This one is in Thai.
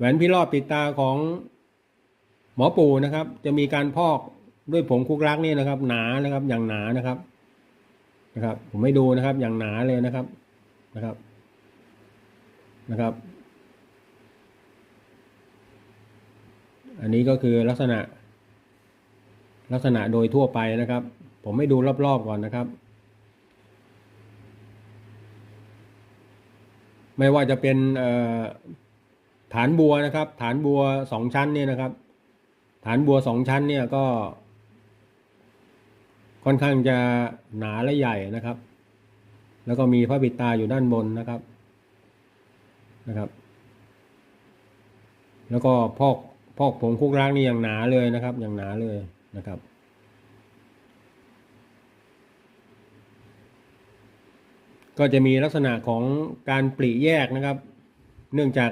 แหวนพิรอบปิดตาของหมอปู่นะครับ จะมีการพอกด้วยผงคุกรักนี่นะครับ หนานะครับ อย่างหนานะครับ นะครับ ผมไม่ดูนะครับ อย่างหนาเลยนะครับนะครับนะครับ อันนี้ก็คือลักษณะ ลักษณะโดยทั่วไปนะครับ ผมไม่ดูรอบๆก่อนนะครับ ไม่ว่าจะเป็นเอ่อ ฐานบัวนะครับ ฐานบัวสองชั้นเนี่ยนะครับ ฐานบัวสองชั้นเนี่ยก็ ค่อนข้างจะหนาและใหญ่นะครับ แล้วก็มีพระปิดตาอยู่ด้านบนนะครับนะครับ แล้วก็พอกพอกผงคุกร้างนี่อย่างหนาเลยนะครับ อย่างหนาเลยนะครับก็จะมีลักษณะของการปริแยกนะครับ เนื่องจาก